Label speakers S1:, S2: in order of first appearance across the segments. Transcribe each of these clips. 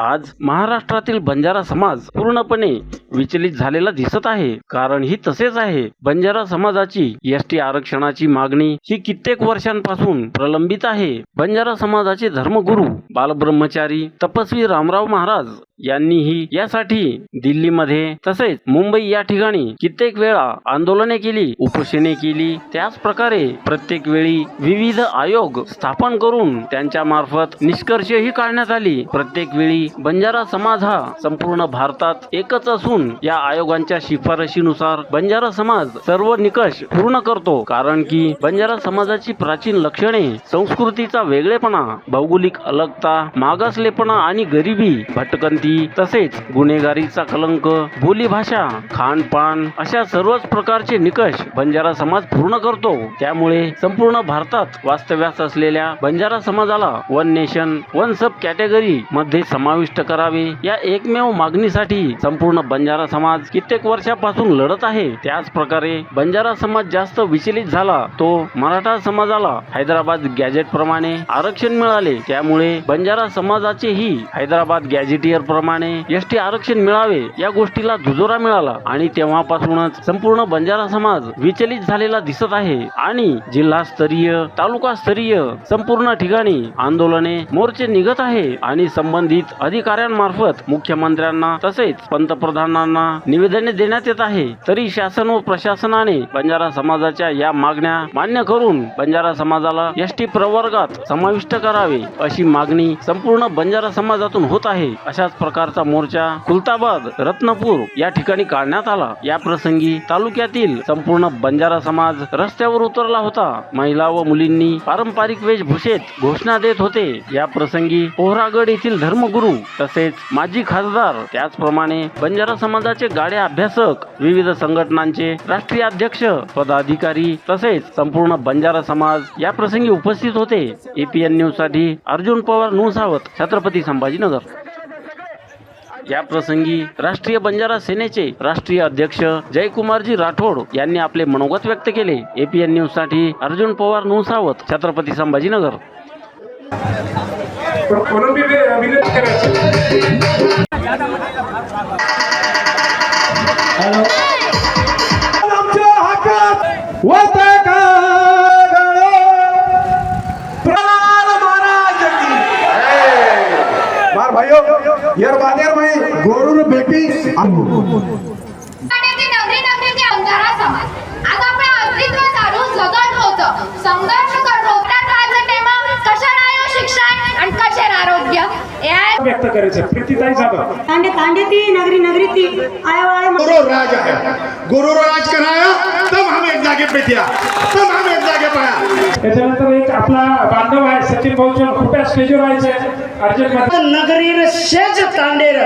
S1: आज महाराष्ट्रातील बंजारा समाज पूर्णपणे विचलित झालेला दिसत आहे. कारण ही तसेच आहे. बंजारा समाजाची एस टी आरक्षणाची मागणी ही कित्येक वर्षांपासून प्रलंबित आहे. बंजारा समाजाचे धर्मगुरू बालब्रह्मचारी तपस्वी रामराव महाराज यांनीही यासाठी दिल्लीमध्ये तसेच मुंबई या ठिकाणी कित्येक वेळा आंदोलने केली उपोषणे केली. त्याच प्रकारे प्रत्येक वेळी विविध आयोग स्थापन करून त्यांच्या मार्फत निष्कर्षही काढण्यात आली. प्रत्येक वेळी बंजारा समाज हा संपूर्ण भारतात एकच असून या आयोगांच्या शिफारशीनुसार बंजारा समाज सर्व निकष पूर्ण करतो. कारण की बंजारा समाजाची प्राचीन लक्षणे संस्कृतीचा वेगळेपणा भौगोलिक अलगता मागासलेपणा आणि गरिबी भटकंती तसेच गुन्हेगारीचा कलंक बोलीभाषा खानपान अशा सर्वच प्रकारचे निकष बंजारा समाज पूर्ण करतो. त्यामुळे संपूर्ण भारतात वास्तव्यास असलेल्या बंजारा समाजाला one nation one sub category मध्ये समाविष्ट करावे. या एकमेव मागणीसाठी संपूर्ण बंजारा समाज कित्येक वर्षापासून लढत आहे. त्याच प्रकारे बंजारा समाज जास्त विचलित झाला तो मराठा समाजाला हैदराबाद गॅजेट प्रमाणे आरक्षण मिळाले. त्यामुळे बंजारा समाजाचेही हैदराबाद गॅजेटियर प्रमाणे एस टी आरक्षण मिळावे या गोष्टीला दुजोरा मिळाला. आणि तेव्हापासूनच संपूर्ण बंजारा समाज विचलित झालेला दिसत आहे. आणि जिल्हास्तरीय तालुका स्तरीय संपूर्ण ठिकाणी आंदोलने मोर्चे निघत आहे. आणि संबंधित अधिकाऱ्यांमार्फत मुख्यमंत्र्यांना तसेच पंतप्रधानांना निवेदने देण्यात येत आहे. तरी शासन व प्रशासनाने बंजारा समाजाच्या या मागण्या मान्य करून बंजारा समाजाला एस टी प्रवर्गात समाविष्ट करावे अशी मागणी संपूर्ण बंजारा समाजातून होत आहे. अशाच प्रकारचा मोर्चा खुलताबाद रत्नपूर या ठिकाणी काढण्यात आला. या प्रसंगी तालुक्यातील संपूर्ण बंजारा समाज रस्त्यावर उतरला होता. महिला व मुलींनी पारंपरिक वेशभूषेत घोषणा देत होते. या प्रसंगी पोहरागड येथील धर्मगुरू तसेच माजी खासदार त्याचप्रमाणे बंजारा समाजाचे गाडे अभ्यासक विविध संघटनांचे राष्ट्रीय अध्यक्ष पदाधिकारी तसेच संपूर्ण बंजारा समाज या प्रसंगी उपस्थित होते. एपीएन न्यूजसाठी अर्जुन पवार नुसावत छत्रपती संभाजीनगर. या प्रसंगी राष्ट्रीय बंजारा सेनेचे राष्ट्रीय अध्यक्ष जयकुमारजी राठोड यांनी आपले मनोगत व्यक्त केले. एपीएन न्यूजसाठी अर्जुन पवार नुसावत छत्रपती संभाजीनगर.
S2: भाइयों यार गोरू भेटी
S3: आणि ती नवरी नवरी ती अंधारा समाज. आज आपलं अस्तित्व चालू जगत होतं. संघर्ष करतो त्यात राहायचं टेमा कशाला आयो शिक्षण आणि कशाला आरोग्य? या
S4: व्यक्त करायचं. प्रीतीताई जाधव
S5: तांडे तांडे ती नगरी नगरी ती. आय
S6: गुरु राज है गुरु राज कराया तब हम एक जागे पे दिया. तब हम एक जागे पाया.
S4: त्याच्यानंतर एक आपला बांधव आहे सचिन भाऊचंद कृपया स्टेजवर व्हायचे अर्जंट
S7: नगरीर शेज तांडेर.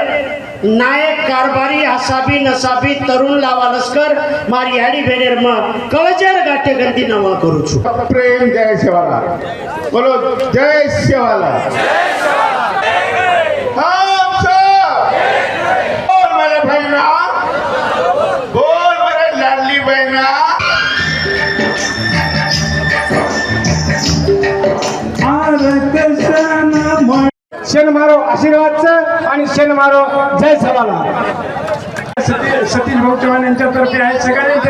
S7: नायक कारभारी हसाबी नसाबी तरुण लावा लष्कर मारी हाडी भेडेर मग कवचर गाठे गंदी नवा करू छु
S6: प्रेम जय सेवाला बोलो जय सेवाला हम सब
S2: शेण मारो आशीर्वादचं आणि शेण मारो जय सभाला.
S4: सतीश भाऊ चव्हाण यांच्यातर्फे आहेत. सगळ्यांनी